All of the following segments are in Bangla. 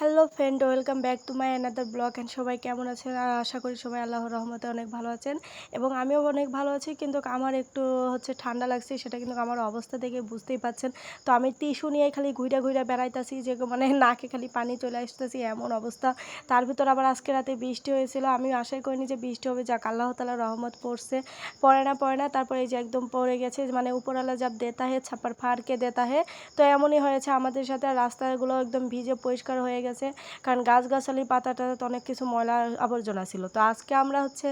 Hello friend welcome back to my another blog and সবাই কেমন আছেন? আর আশা করি সবাই আল্লাহর রহমতে অনেক ভালো আছেন এবং আমিও অনেক ভালো আছি। কিন্তু আমার একটু হচ্ছে ঠান্ডা লাগছে, সেটা কিন্তু আমার অবস্থা দেখে বুঝতেই পাচ্ছেন। তো আমি টিস্যু নিয়ে খালি ঘুরে ঘুরে বেড়াইতেছি, যে মানে নাকে খালি পানি চলে আসতেছি, এমন অবস্থা। তার ভিতর আবার আজকে রাতে বৃষ্টি হয়েছিল। আমি আশাই করিনি যে বৃষ্টি হবে, যাক, আল্লাহ তালা রহমত পড়ছে। পড়ে না পড়ে না, তারপরে যে একদম পড়ে গেছে মানে উপরওয়ালা যাব দেতা হে, ছাপার ফাড়কে দেতা হে। তো এমনই হয়েছে আমাদের সাথে রাস্তাগুলো একদম ভিজে পরিষ্কার হয়ে গেছে। গেছে কারণ গাছগাছালি পাতাটা তো অনেক কিছু ময়লা আবর্জনা ছিল। তো আজকে আমরা হচ্ছে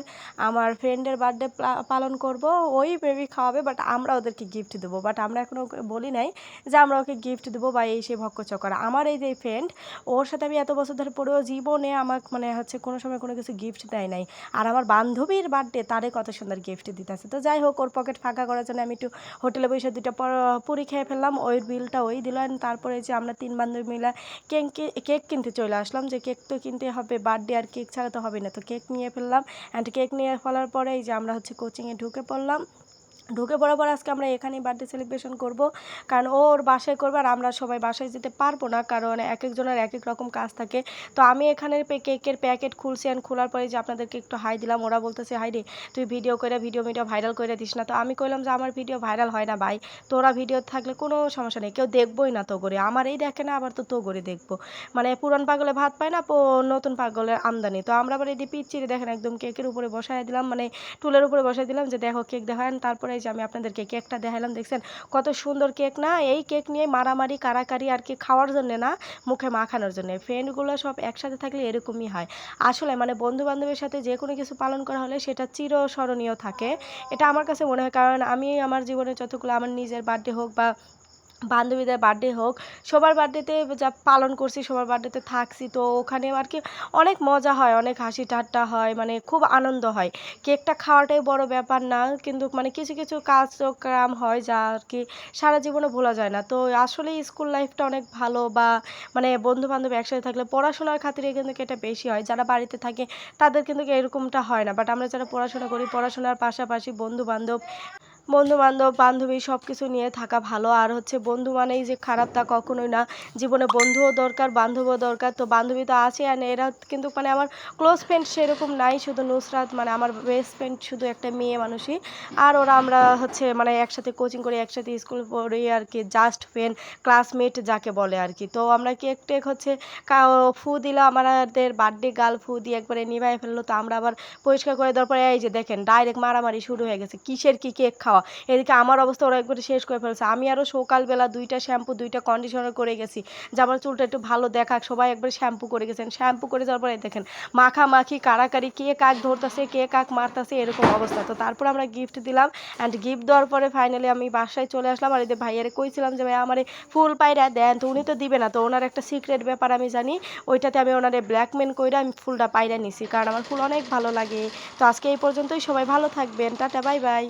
আমার ফ্রেন্ডের বার্থডে পালন করব। ওই বেবি খাওয়াবে বাট আমরা ওদেরকে গিফট দেবো। বাট আমরা এখনও বলি নাই যে আমরা ওকে গিফট দেবো বা এই সেই ভক্ষ চকর আমার এই যে ফ্রেন্ড ওর সাথে আমি এত বছর ধরে পড়েও জীবনে আমার মানে হচ্ছে কোনো সময় কোনো কিছু গিফট দেয় নাই। আর আমার বান্ধবীর বার্থডে তারে কত সুন্দর গিফট দিতেছে। তো যাই হোক, ওর পকেট ফাঁকা করার জন্য আমি একটু হোটেলে বসে দুটো পুরি খেয়ে ফেললাম। ওই বিলটা ওই দিল তারপরে যে আমরা তিন বান্ধবী মিলে কেক কেক কিনতে চলে আসলাম যে কেক তো কিনতে হবে বার্থডে আর কেক ছাড়া তো হবে না। তো কেক নিয়ে ফেললাম অ্যান্ড কেক নিয়ে ফেলার পরে এই যে আমরা হচ্ছে কোচিংয়ে ঢুকে পড়লাম। ঢুকে পর আজকে আমরা এখানেই বার্থডে সেলিব্রেশন করব। কারণ ওর বাসায় করবে আর আমরা সবাই বাসায় যেতে পারব না, কারণ এক একজনের এক এক রকম কাজ থাকে। তো আমি এখানে কেকের প্যাকেট খুলছি অ্যান্ড খোলার পরে যে আপনাদেরকে একটু হাই দিলাম, ওরা বলতেছে, হাই রে, তুই ভিডিও করে ভিডিও মিডিও ভাইরাল করে দিস না। তো আমি কইলাম যে, আমার ভিডিও ভাইরাল হয় না ভাই, তোরা ভিডিও থাকলে কোনো সমস্যা নেই, কেউ দেখবোই না তো করে আমার এই দেখে না, আবার তো তো করে দেখব। মানে পুরান পাগলে ভাত পায় না নতুন পাগলের আমদানি। তো আমরা আবার এই দিয়ে পিচ্ছিরে দেখেন একদম কেকের উপরে বসাই দিলাম মানে টুলের উপরে বসাই দিলাম যে, দেখো, কেক দেখান তারপরে যে আমি আপনাদেরকে কেকটা দেখালাম দেখছেন? কত সুন্দর কেক না? এই কেক নিয়ে মারামারি, কারাকারি আর কি খাওয়ার জন্য না, মুখে মাখানোর জন্য। ফ্রেন্ডগুলো সব একসাথে থাকলে এরকমই হয়। আসলে মানে বন্ধু বান্ধবের সাথে যে কোনো কিছু পালন করা হলে সেটা চিরস্মরণীয় থাকে। এটা আমার কাছে মনে হয়, কারণ আমি আমার জীবনে যতগুলো আমার নিজের বার্থডে হোক বা বান্ধবীদের বার্থডে হোক, সবার বার্থডেতে যা পালন করছি, সবার বার্থডেতে থাকছি, তো ওখানে আর কি অনেক মজা হয়, অনেক হাসি ঠাট্টা হয় মানে খুব আনন্দ হয়। কেকটা খাওয়াটাই বড় ব্যাপার না, কিন্তু মানে কিছু কিছু কাজকর্ম হয় যা আর কি সারা জীবনে ভোলা যায় না। তো আসলে স্কুল লাইফটা অনেক ভালো বা মানে বন্ধু বান্ধব একসাথে থাকলে পড়াশোনার খাতিরে কিন্তু এটা বেশি হয়, যারা বাড়িতে থাকে তাদের কিন্তু এরকমটা হয় না। বাট আমরা যারা পড়াশোনা করি, পড়াশোনার পাশাপাশি বন্ধু বান্ধব বন্ধু বান্ধব বান্ধবী সব কিছু নিয়ে থাকা ভালো। আর হচ্ছে বন্ধু মানেই যে খারাপ তা কখনোই না। জীবনে বন্ধুও দরকার, বান্ধবও দরকার। তো বান্ধবী তো আছে আর এরা কিন্তু মানে আমার ক্লোজ ফ্রেন্ড সেরকম নাই। শুধু নুসরাত মানে আমার বেস্ট ফ্রেন্ড শুধু একটা মেয়ে মানুষই। আর ওরা আমরা হচ্ছে মানে একসাথে কোচিং করি, একসাথে স্কুল পড়ি আর কি। জাস্ট ফ্রেন্ড ক্লাসমেট যাকে বলে আর কি। তো আমরা কেক টেক হচ্ছে ফু দিলে আমাদের বার্থডে গার্ল ফু দিয়ে একবারে নিভাই ফেলল। তো আমরা আবার পরিষ্কার করে দেওয়ার পরে এই যে দেখেন ডাইরেক্ট মারামারি শুরু হয়ে গেছে। কিসের কি কেক খাওয়া খাওয়া? এদিকে আমার অবস্থা ওরা একবারে শেষ করে ফেলছে। আমি আরও সকালবেলা দুইটা শ্যাম্পু, দুইটা কন্ডিশনার করে গেছি। যে আমার চুলটা একটু ভালো দেখাক, সবাই একবার শ্যাম্পু করে গেছেন। শ্যাম্পু করে যাওয়ার পরে দেখেন, মাখামাখি, কাড়াকাড়ি, কে কাক ধরতেছে, কে কাক মারতেছে, এরকম অবস্থা। তো তারপর আমরা গিফট দিলাম অ্যান্ড গিফট দেওয়ার পরে ফাইনালি আমি বাসায় চলে আসলাম। আর এদের ভাইয়ারে কইছিলাম যে ভাই আমার ফুল পায়রা দেন। তো উনি তো দিবে না। তো ওনার একটা সিক্রেট ব্যাপার আমি জানি, ওইটাতে আমি ওনারে ব্ল্যাকমেন করে আমি ফুলটা পায়রা নিছি। কারণ আমার ফুল অনেক ভালো লাগে। তো আজকে এই পর্যন্তই। সবাই ভালো থাকবেন। টাটা, বাই বাই।